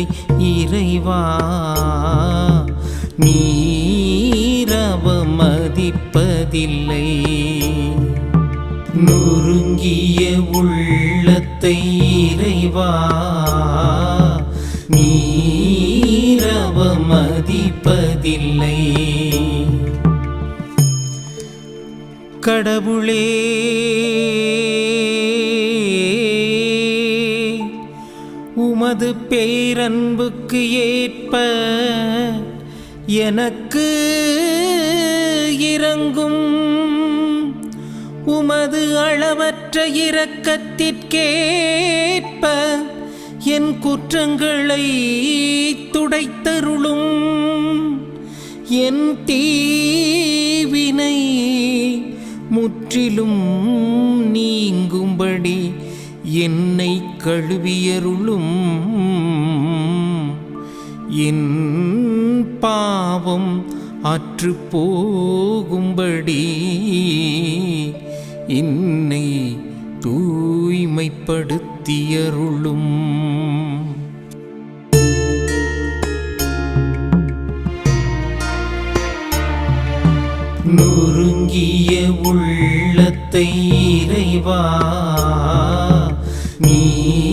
இல்லை இறைவா. நீரவ மதிப்பதில்லை நொறுங்கிய உள்ளத்தை இறைவா. நீரவ மதிப்பதில்லை கடவுளே. உமது பேரன்புக்கு ஏற்ப எனக்கு இறங்கும். உமது அளவற்ற இரக்கத்திற்கேற்ப என் குற்றங்களை துடைத்தருளும். என் தீவினை முற்றிலும் நீங்கும்படி என்னை கழுவியருளும் என் பாவம் அற்று போகும்படி என்னை தூய்மைப்படுத்தியருளும். நொறுங்கிய உள்ளத்தை இறைவா நீரவமதிப்பதில்லை.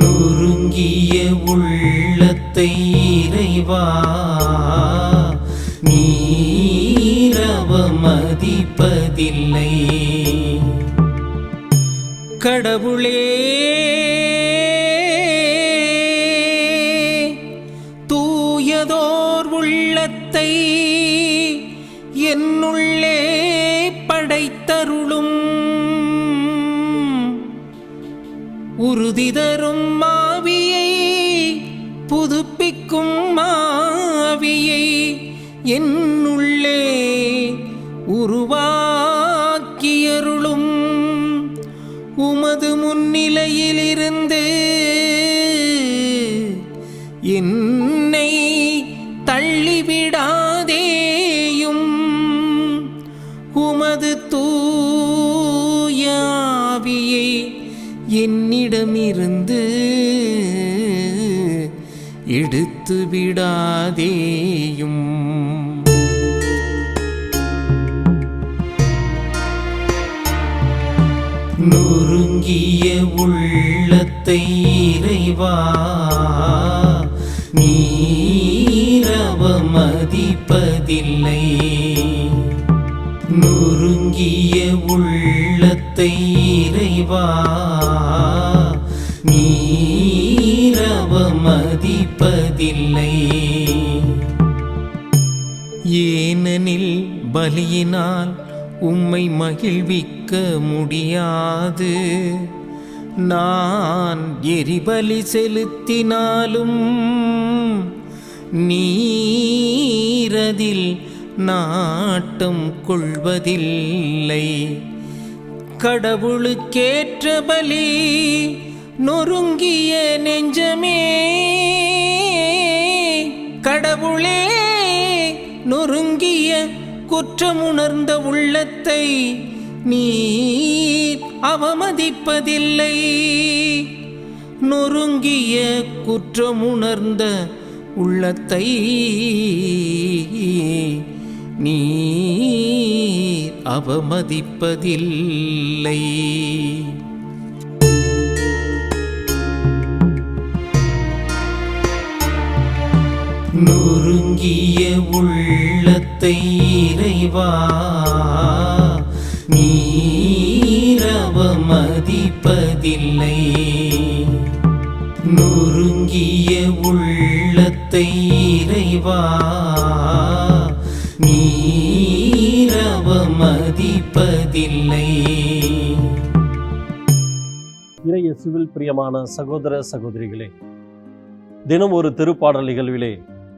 நொறுங்கிய உள்ளத்தை இறைவா நீரவமதிப்பதில்லை. கடவுளே தூயதோர் உள்ளத்தை என்னுள்ளே உறுதி தரும் மாவியை புதுப்பிக்கும் மாவியை என்னுள்ளே உருவாக்கியருளும். உமது முன்னிலையிலிருந்து என் எடுத்து விடாதேயும். நொறுங்கிய உள்ளத்தை இறைவா நீரவமதிப்பதில்லை. நொறுங்கிய உள்ளத்தை இறைவா இல்லை. ஏனெனில் பலியினால் உம்மை மகிழ்விக்க முடியாது. நான் எரிபலி செலுத்தினாலும் நீரதில் நாட்டம் கொள்வதில்லை. கடவுளுக்கேற்ற பலி நொறுங்கிய நெஞ்சமே உள்ளே நொறுங்கிய குற்றமுணர்ந்த உள்ளத்தை நீர் அவமதிப்பதில்லை. நொறுங்கிய குற்றமுணர்ந்த உள்ளத்தை நீர் அவமதிப்பதில்லை. நொறுங்கிய உள்ளத்தை இறைவா நீரவ மதிப்பதில்லை நொறுங்கிய உள்ளத்தை இறைவா நீரவ மதிப்பதில்லை இறையேசுவில் பிரியமான சகோதர சகோதரிகளே தினம் ஒரு திருப்பாடல் நிகழ்விலே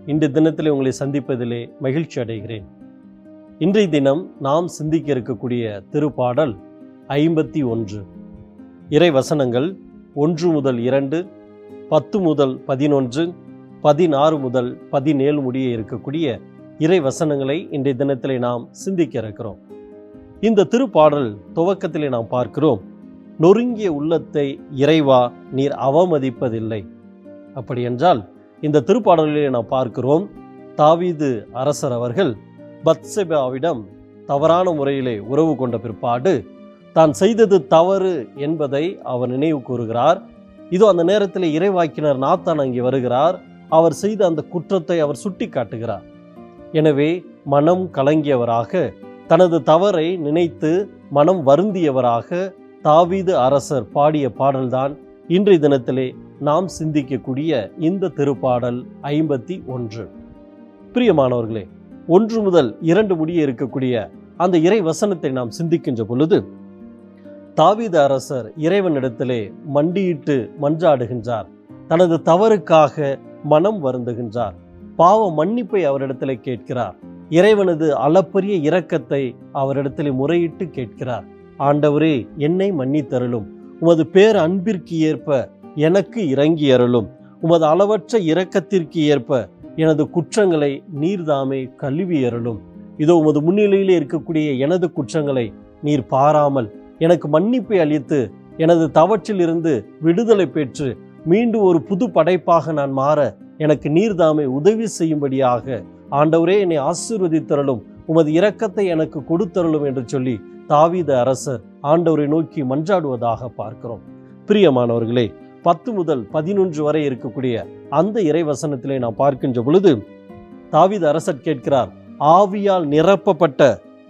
இன்று தினத்தில் உங்களை சந்திப்பதிலே மகிழ்ச்சி அடைகிறேன். இன்றைய தினம் நாம் சிந்திக்க இருக்கக்கூடிய திருப்பாடல் ஐம்பத்தி ஒன்று. இறை வசனங்கள் ஒன்று முதல் இரண்டு பத்து முதல் பதினொன்று பதினாறு முதல் பதினேழு முடிய இருக்கக்கூடிய இறை வசனங்களை இன்றைய தினத்திலே நாம் சிந்திக்க இருக்கிறோம். இந்த திருப்பாடல் துவக்கத்திலே நாம் பார்க்கிறோம் நொறுங்கிய உள்ளத்தை இறைவா நீர் அவமதிப்பதில்லை. அப்படி என்றால் இந்த திருப்பாடலிலே நாம் பார்க்கிறோம் தாவீது அரசர் அவர்கள் பத்செபாவிடம் தவறான முறையிலே உறவு கொண்ட பிற்பாடு தான் செய்தது தவறு என்பதை அவர் நினைவு கூறுகிறார். இதோ அந்த நேரத்தில் இறைவாக்கினர் நாத்தான் அங்கே வருகிறார். அவர் செய்த அந்த குற்றத்தை அவர் சுட்டி காட்டுகிறார் எனவே மனம் கலங்கியவராக தனது தவறை நினைத்து மனம் வருந்தியவராக தாவீது அரசர் பாடிய பாடல்தான் இன்றைய தினத்திலே நாம் சிந்திக்கக்கூடிய இந்த திருப்பாடல் ஐம்பத்தி ஒன்று. பிரியமானவர்களே ஒன்று முதல் இரண்டு முடிய இருக்கக்கூடிய அந்த இறை வசனத்தை நாம் சிந்திக்கின்ற பொழுது தாவீத அரசர் இறைவனிடத்திலே மண்டியிட்டு மன்றாடுகின்றார். தனது தவறுக்காக மனம் வருந்துகின்றார். பாவ மன்னிப்பை அவரிடத்திலே கேட்கிறார். இறைவனது அளப்பரிய இரக்கத்தை அவரிடத்திலே முறையிட்டு கேட்கிறார். ஆண்டவரே என்னை மன்னித்தருளும். உமது பேர் அன்பிற்கு ஏற்ப எனக்கு இறங்கி அருளும். உமது அளவற்ற இரக்கத்திற்கு ஏற்ப எனது குற்றங்களை நீர்தாமே கழுவி அருளும். இதோ உமது முன்னிலையிலே இருக்கக்கூடிய எனது குற்றங்களை நீர் பாராமல் எனக்கு மன்னிப்பை அளித்து எனது தவற்றிலிருந்து விடுதலை பெற்று மீண்டும் ஒரு புது படைப்பாக நான் மாற எனக்கு நீர்தாமே உதவி செய்யும்படியாக ஆண்டவரே என்னை ஆசீர்வதித்தரலும் உமது இரக்கத்தை எனக்கு கொடுத்தரலும் என்று சொல்லி தாவீத அரசர் ஆண்டவரை நோக்கி மன்றாடுவதாக பார்க்கிறோம். பிரியமானவர்களே பத்து முதல் பதினொன்று வரை இருக்கக்கூடிய அந்த இறைவசனத்திலே நாம் பார்க்கின்ற பொழுது தாவித அரசர் கேட்கிறார் ஆவியால் நிரப்பப்பட்ட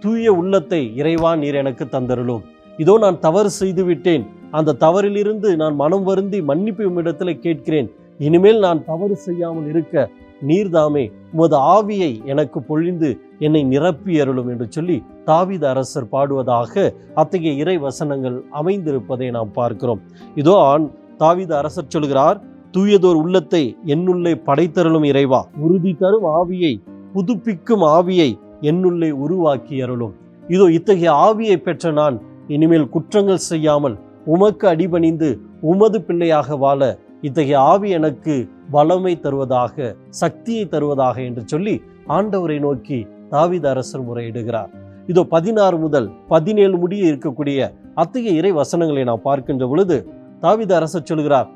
தூய உள்ளத்தை இறைவா நீர் எனக்கு தந்தருளும். இதோ நான் தவறு செய்து விட்டேன் அந்த தவறிலிருந்து நான் மனம் வருந்தி மன்னிப்பு உம்மிடத்தில் கேட்கிறேன். இனிமேல் நான் தவறு செய்யாமல் இருக்க நீர்தாமே உமது ஆவியை எனக்கு பொழிந்து என்னை நிரப்பி அருளும் என்று சொல்லி தாவித அரசர் பாடுவதாக அத்தகைய இறை வசனங்கள் அமைந்திருப்பதை நாம் பார்க்கிறோம். இதோ ஆண் தாவித அரசர் சொல்கிறார் தூயதோர் உள்ளத்தை என்னுள்ளே படைத்தருளும் இறைவா. உறுதி தரும் ஆவியை புதுப்பிக்கும் ஆவியை என்னுள்ளே உருவாக்கி அருளும் இதோ இத்தகைய ஆவியை பெற்ற நான் இனிமேல் குற்றங்கள் செய்யாமல் உமக்கு அடிபணிந்து உமது பிள்ளையாக வாழ இத்தகைய ஆவி எனக்கு வளமை தருவதாக சக்தியை தருவதாக என்று சொல்லி ஆண்டவரை நோக்கி தாவித அரசர் முறையிடுகிறார். இதோ பதினாறு முதல் பதினேழு முடிய இருக்கக்கூடிய அத்தகைய இறை வசனங்களை நாம் பார்க்கின்ற பொழுது தாவித அரசர் சொல்கிறார்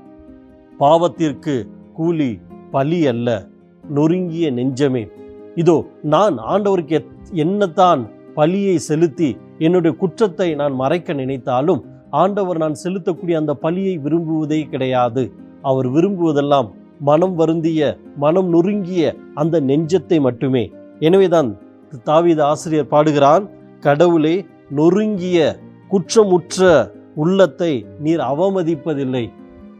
பாவத்திற்கு கூலி பலி அல்ல நொறுங்கிய நெஞ்சமே. இதோ நான் ஆண்டவருக்கு என்னத்தான் பலியை செலுத்தி என்னுடைய குற்றத்தை நான் மறைக்க நினைத்தாலும் ஆண்டவர் நான் செலுத்தக்கூடிய அந்த பலியை விரும்புவதே கிடையாது. அவர் விரும்புவதெல்லாம் மனம் வருந்திய மனம் நொறுங்கிய அந்த நெஞ்சத்தை மட்டுமே. எனவேதான் தாவீது ஆசிரியர் பாடுகிறான் கடவுளே நொறுங்கிய குற்றமுற்ற உள்ளத்தை நீர் அவமதிப்பதில்லை.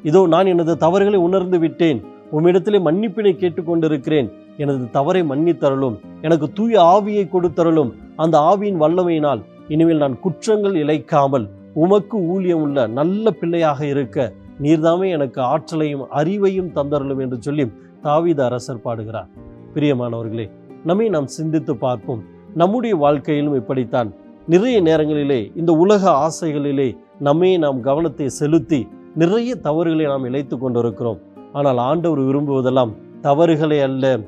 இதோ நான் எனது தவறுகளை உணர்ந்து விட்டேன். உம்மிடத்திலே மன்னிப்பினை கேட்டுக்கொண்டிருக்கிறேன். எனது தவறை மன்னித்தருளும். எனக்கு தூய ஆவியை கொடுத்தருளும். அந்த ஆவியின் வல்லமையினால் இனிமேல் நான் குற்றங்கள் இழைக்காமல் உமக்கு ஊழியம் உள்ள நல்ல பிள்ளையாக இருக்க நீர்தாமே எனக்கு ஆற்றலையும் அறிவையும் தந்தருளும் என்று சொல்லி தாவீத அரசர் பாடுகிறார். பிரியமானவர்களே நம்மை நாம் சிந்தித்து பார்ப்போம். நம்முடைய வாழ்க்கையிலும் இப்படித்தான். நிறைய நேரங்களிலே இந்த உலக ஆசைகளிலே நம்மை நாம் கவனத்தை செலுத்தி நிறைய தவறுகளை நாம் இழைத்து கொண்டிருக்கிறோம். ஆனால் ஆண்டவர் விரும்புவதெல்லாம் தவறுகளை அல்ல.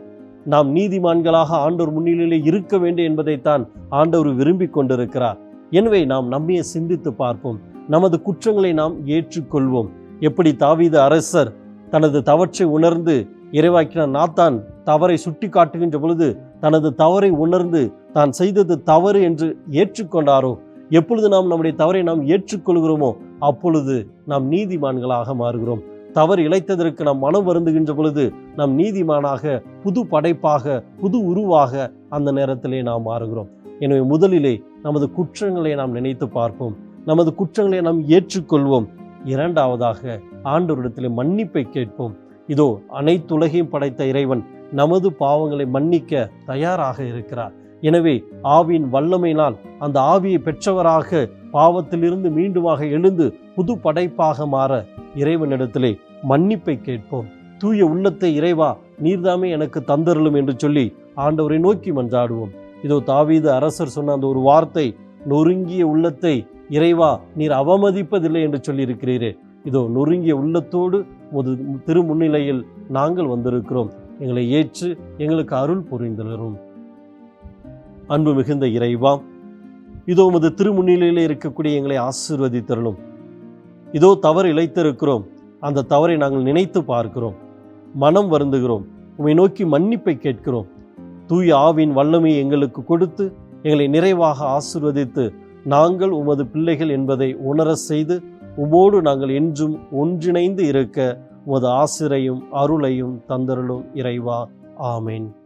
நாம் நீதிமான்களாக ஆண்டவர் முன்னிலையிலே இருக்க வேண்டும் என்பதைத்தான் ஆண்டவர் விரும்பி கொண்டிருக்கிறார். எனவே நாம் நம்மையே சிந்தித்து பார்ப்போம். நமது குற்றங்களை நாம் ஏற்றுக்கொள்வோம். எப்படி தாவீது அரசர் தனது தவற்றை உணர்ந்து இறைவாக்கின நாத்தான் தவறை சுட்டி காட்டுகின்ற பொழுது தனது தவறை உணர்ந்து தான் செய்தது தவறு என்று ஏற்றுக்கொண்டாரோ? எப்பொழுது நாம் நம்முடைய தவறை நாம் ஏற்றுக்கொள்கிறோமோ அப்பொழுது நாம் நீதிமான்களாக மாறுகிறோம். தவறு இழைத்ததற்கு நாம் மனம் வருந்துகின்ற பொழுது நாம் நீதிமானாக புது படைப்பாக புது உருவாக அந்த நேரத்திலே நாம் மாறுகிறோம். எனவே முதலிலே நமது குற்றங்களை நாம் நினைத்து பார்ப்போம். நமது குற்றங்களை நாம் ஏற்றுக்கொள்வோம். இரண்டாவதாக ஆண்டவரிடத்திலே மன்னிப்பை கேட்போம். இதோ அனைத்துலகையும் படைத்த இறைவன் நமது பாவங்களை மன்னிக்க தயாராக இருக்கிறார். எனவே ஆவியின் வல்லமையினால் அந்த ஆவியை பெற்றவராக பாவத்திலிருந்து மீண்டுமாக எழுந்து புது படைப்பாக மாற இறைவனிடத்திலே மன்னிப்பை கேட்போம். தூய உள்ளத்தை இறைவா நீர்தாமே எனக்கு தந்தருளும் என்று சொல்லி ஆண்டவரை நோக்கி மன்றாடுவோம். இதோ தாவீது அரசர் சொன்ன அந்த ஒரு வார்த்தை நொறுங்கிய உள்ளத்தை இறைவா நீர் அவமதிப்பதில்லை என்று சொல்லியிருக்கிறீரே. இதோ நொறுங்கிய உள்ளத்தோடு முது திரு முன்னிலையில் நாங்கள் வந்திருக்கிறோம். எங்களை ஏற்று எங்களுக்கு அருள் புரிந்தரும் அன்பு மிகுந்த இறைவா இதோ உமது திருமுன்னிலையில் இருக்கக்கூடிய எங்களை ஆசீர்வதித்தரலும் இதோ தவறு இழைத்திருக்கிறோம். அந்த தவறை நாங்கள் நினைத்து பார்க்கிறோம். மனம் வருந்துகிறோம். உம்மை நோக்கி மன்னிப்பை கேட்கிறோம். தூய ஆவின் வல்லமையை எங்களுக்கு கொடுத்து எங்களை நிறைவாக ஆசிர்வதித்து நாங்கள் உமது பிள்ளைகள் என்பதை உணர செய்து உமோடு நாங்கள் என்றும் ஒன்றிணைந்து இருக்க உமது ஆசிரையும் அருளையும் தந்தருளும் இறைவா. ஆமேன்.